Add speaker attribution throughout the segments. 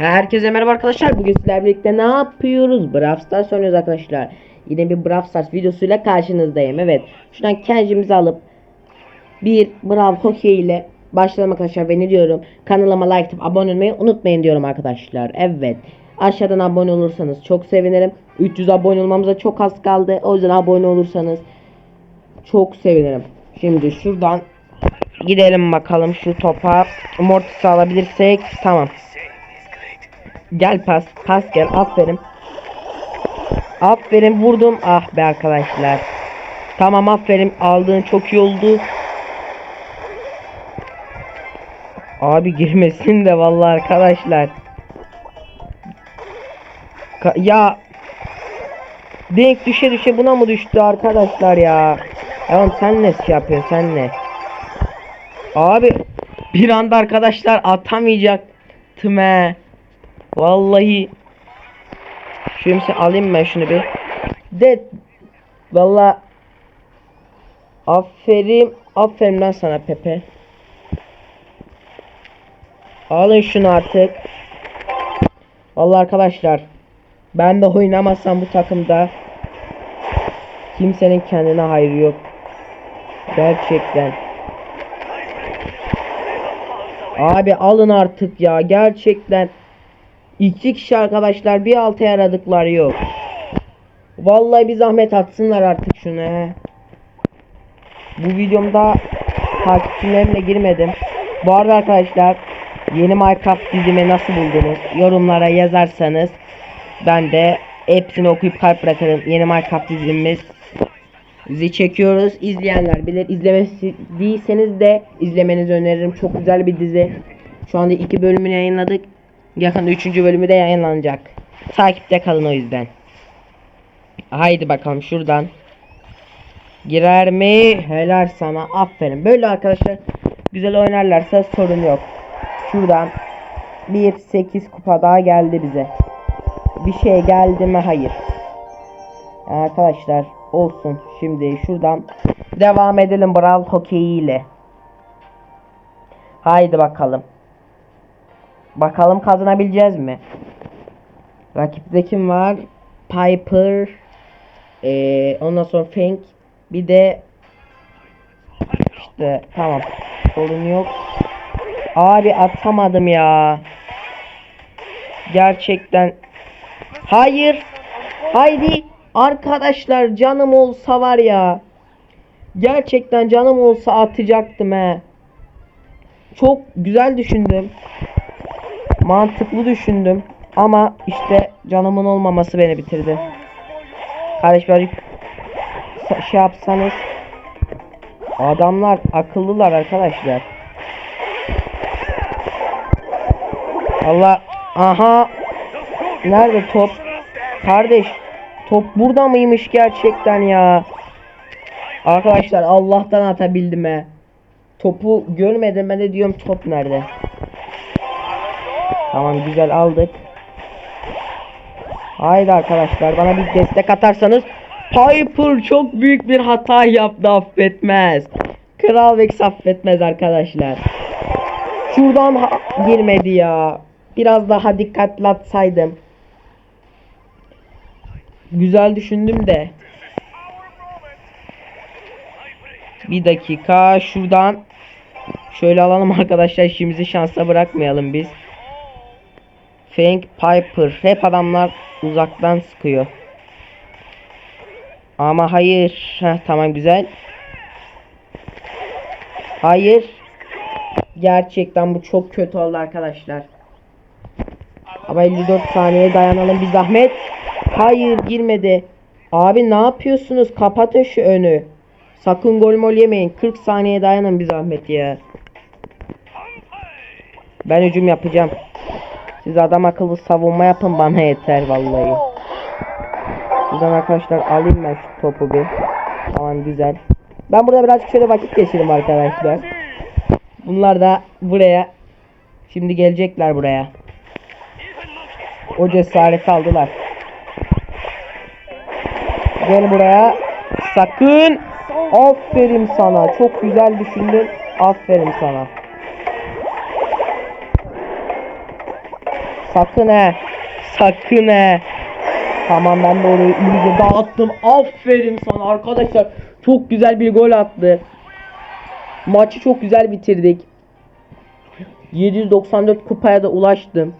Speaker 1: Herkese merhaba arkadaşlar. Bugün sizlerle birlikte ne yapıyoruz? Brawl Stars oynuyoruz arkadaşlar. Yine bir Brawl Stars videosuyla karşınızdayım. Evet. Şuradan kendimizi alıp bir Brawl Hockey ile başlayalım arkadaşlar. Ve ne diyorum? Kanalıma like atıp abone olmayı unutmayın diyorum arkadaşlar. Evet. Aşağıdan abone olursanız çok sevinirim. 300 abone olmamıza çok az kaldı. O yüzden abone olursanız çok sevinirim. Şimdi şuradan gidelim bakalım şu topa. Mortis'i alabilirsek tamam. Gel pas. Pas gel. Aferin. Aferin vurdum. Ah be arkadaşlar. Tamam aferin. Aldığın çok iyi oldu. Abi girmesin de vallahi arkadaşlar. Ka- ya Denk düşe düşe buna mı düştü arkadaşlar ya? Oğlum sen ne şey yapıyorsun sen ne? Abi bir anda arkadaşlar atamayacaktım he. Vallahi Şimdi alayım ben şunu bir. De Valla Aferin Aferin lan sana Pepe. Alın şunu artık. Vallahi arkadaşlar Ben de oynamazsam bu takımda Kimsenin kendine hayrı yok. Gerçekten. Abi alın artık ya gerçekten İki kişi arkadaşlar bir altı yaradıklar yok. Vallahi bir zahmet atsınlar artık şunu he. Bu videomda takipçilerimle girmedim. Bu arada arkadaşlar yeni Minecraft dizimi nasıl buldunuz? Yorumlara yazarsanız ben de hepsini okuyup kalp bırakırım. Yeni Minecraft dizimimiz Bizi çekiyoruz. İzleyenler bilir. İzlemesi değilseniz de izlemenizi öneririm. Çok güzel bir dizi. Şu anda iki bölümünü yayınladık. Yakında üçüncü bölümü de yayınlanacak. Takipte kalın o yüzden. Haydi bakalım şuradan. Girer mi? Helal sana. Aferin. Böyle arkadaşlar güzel oynarlarsa sorun yok. Şuradan 1 8 kupa daha geldi bize. Bir şey geldi mi? Hayır. Arkadaşlar olsun. Şimdi şuradan devam edelim Brawl Hockey ile. Haydi bakalım. Bakalım kazanabileceğiz mi? Rakipte kim var? Piper. Ee, ondan sonra Fink. Bir de işte tamam. Sorun yok. Abi atamadım ya. Gerçekten. Hayır. Haydi. Arkadaşlar canım olsa var ya. Gerçekten canım olsa atacaktım he. Çok güzel düşündüm mantıklı düşündüm. Ama işte canımın olmaması beni bitirdi. Kardeş birazcık şey yapsanız. Adamlar akıllılar arkadaşlar. Allah aha nerede top? Kardeş top burada mıymış gerçekten ya? Arkadaşlar Allah'tan atabildim he. Topu görmedim ben de diyorum top nerede? Tamam güzel aldık. Haydi arkadaşlar bana bir destek atarsanız Piper çok büyük bir hata yaptı affetmez. Kral Vex affetmez arkadaşlar. Şuradan girmedi ya. Biraz daha dikkatli atsaydım. Güzel düşündüm de. Bir dakika şuradan şöyle alalım arkadaşlar işimizi şansa bırakmayalım biz. Frank Piper. Hep adamlar uzaktan sıkıyor. Ama hayır. Heh, tamam güzel. Hayır. Gerçekten bu çok kötü oldu arkadaşlar. Ama 54 saniye dayanalım bir zahmet. Hayır girmedi. Abi ne yapıyorsunuz? Kapatın şu önü. Sakın gol mol yemeyin. 40 saniye dayanın bir zahmet ya. Ben hücum yapacağım. Siz adam akıllı savunma yapın bana yeter vallahi. Buradan arkadaşlar alayım ben şu topu bir. Tamam güzel. Ben burada birazcık şöyle vakit geçireyim arkadaşlar. Bunlar da buraya şimdi gelecekler buraya. O cesareti aldılar. Gel buraya. Sakın. Aferin sana. Çok güzel düşündün. Aferin sana. Sakın he. Sakın he. Tamam ben de orayı iyice dağıttım. Aferin sana arkadaşlar. Çok güzel bir gol attı. Maçı çok güzel bitirdik. 794 kupaya da ulaştım.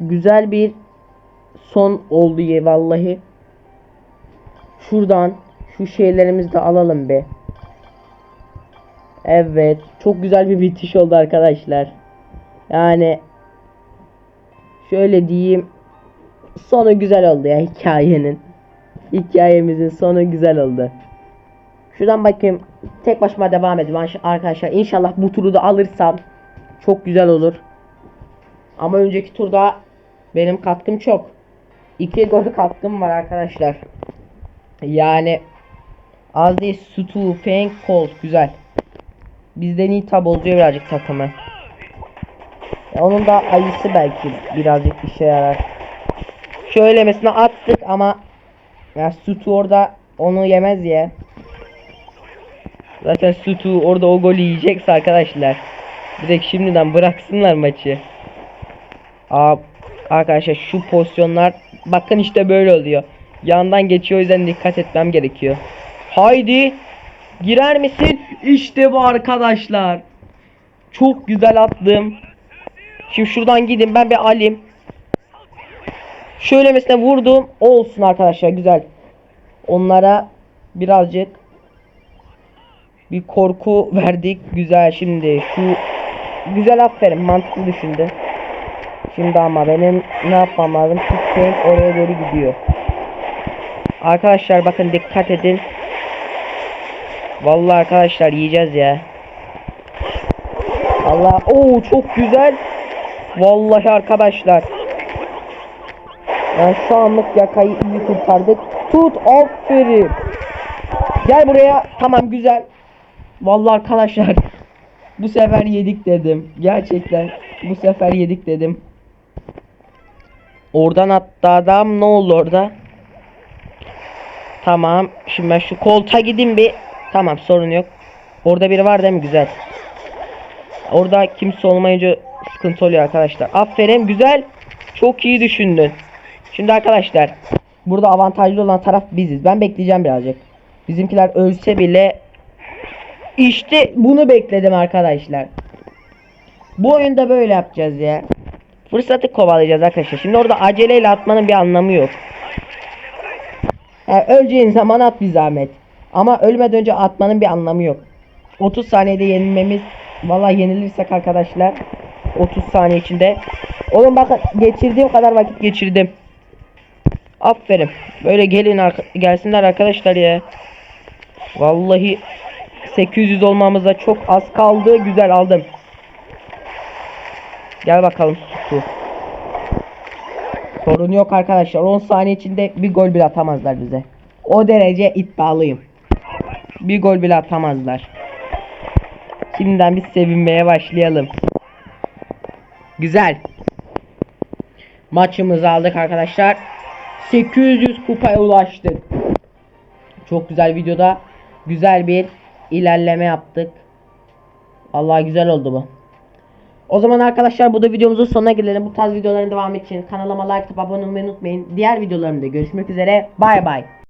Speaker 1: Güzel bir son oldu ye vallahi. Şuradan şu şeylerimizi de alalım be. Evet, çok güzel bir bitiş oldu arkadaşlar. Yani şöyle diyeyim sonu güzel oldu ya hikayenin. Hikayemizin sonu güzel oldu. Şuradan bakayım. Tek başıma devam edeyim arkadaşlar. İnşallah bu turu da alırsam çok güzel olur. Ama önceki turda benim katkım çok. İki gol katkım var arkadaşlar. Yani az değil Sutu, Feng, Colt güzel. Bizden iyi tab bozuyor birazcık takımı. Onun da ayısı belki birazcık işe yarar. Şöyle mesela attık ama ya Sutu orada onu yemez ya. Zaten Sutu orada o golü yiyecekse arkadaşlar. Direkt şimdiden bıraksınlar maçı. Aa, arkadaşlar şu pozisyonlar bakın işte böyle oluyor. Yandan geçiyor o yüzden dikkat etmem gerekiyor. Haydi girer misin? İşte bu arkadaşlar. Çok güzel attım. Şimdi şuradan gidin ben bir alayım. Şöyle mesela vurdum. Olsun arkadaşlar güzel. Onlara birazcık bir korku verdik. Güzel şimdi şu güzel aferin mantıklı düşündü. Şimdi ama benim ne yapmam lazım? Tank oraya doğru gidiyor. Arkadaşlar bakın dikkat edin. Vallahi arkadaşlar yiyeceğiz ya. Allah o çok güzel. Vallahi arkadaşlar. Yani şu anlık yakayı iyi kurtardık. Tut aferin. Gel buraya. Tamam güzel. Vallahi arkadaşlar. Bu sefer yedik dedim. Gerçekten bu sefer yedik dedim. Oradan attı adam. Ne oldu orada? Tamam. Şimdi ben şu koltuğa gideyim bir. Tamam sorun yok. Orada biri var değil mi? Güzel. Orada kimse olmayınca sıkıntı oluyor arkadaşlar. Aferin güzel. Çok iyi düşündün. Şimdi arkadaşlar burada avantajlı olan taraf biziz. Ben bekleyeceğim birazcık. Bizimkiler ölse bile işte bunu bekledim arkadaşlar. Bu oyunda böyle yapacağız ya. Fırsatı kovalayacağız arkadaşlar. Şimdi orada aceleyle atmanın bir anlamı yok. Yani öleceğin zaman at bir zahmet. Ama ölmeden önce atmanın bir anlamı yok. 30 saniyede yenilmemiz Vallahi yenilirsek arkadaşlar 30 saniye içinde. Oğlum bakın geçirdiğim kadar vakit geçirdim. Aferin. Böyle gelin arka- gelsinler arkadaşlar ya. Vallahi 800 olmamıza çok az kaldı. Güzel aldım. Gel bakalım. Su. Sorun yok arkadaşlar. 10 saniye içinde bir gol bile atamazlar bize. O derece iddialıyım. Bir gol bile atamazlar. Şimdiden biz sevinmeye başlayalım. Güzel. Maçımızı aldık arkadaşlar. 800 kupaya ulaştık. Çok güzel videoda güzel bir ilerleme yaptık. Allah güzel oldu bu. O zaman arkadaşlar bu da videomuzun sonuna gelelim. Bu tarz videoların devamı için kanalıma like abone olmayı unutmayın. Diğer videolarımda görüşmek üzere. Bay bay.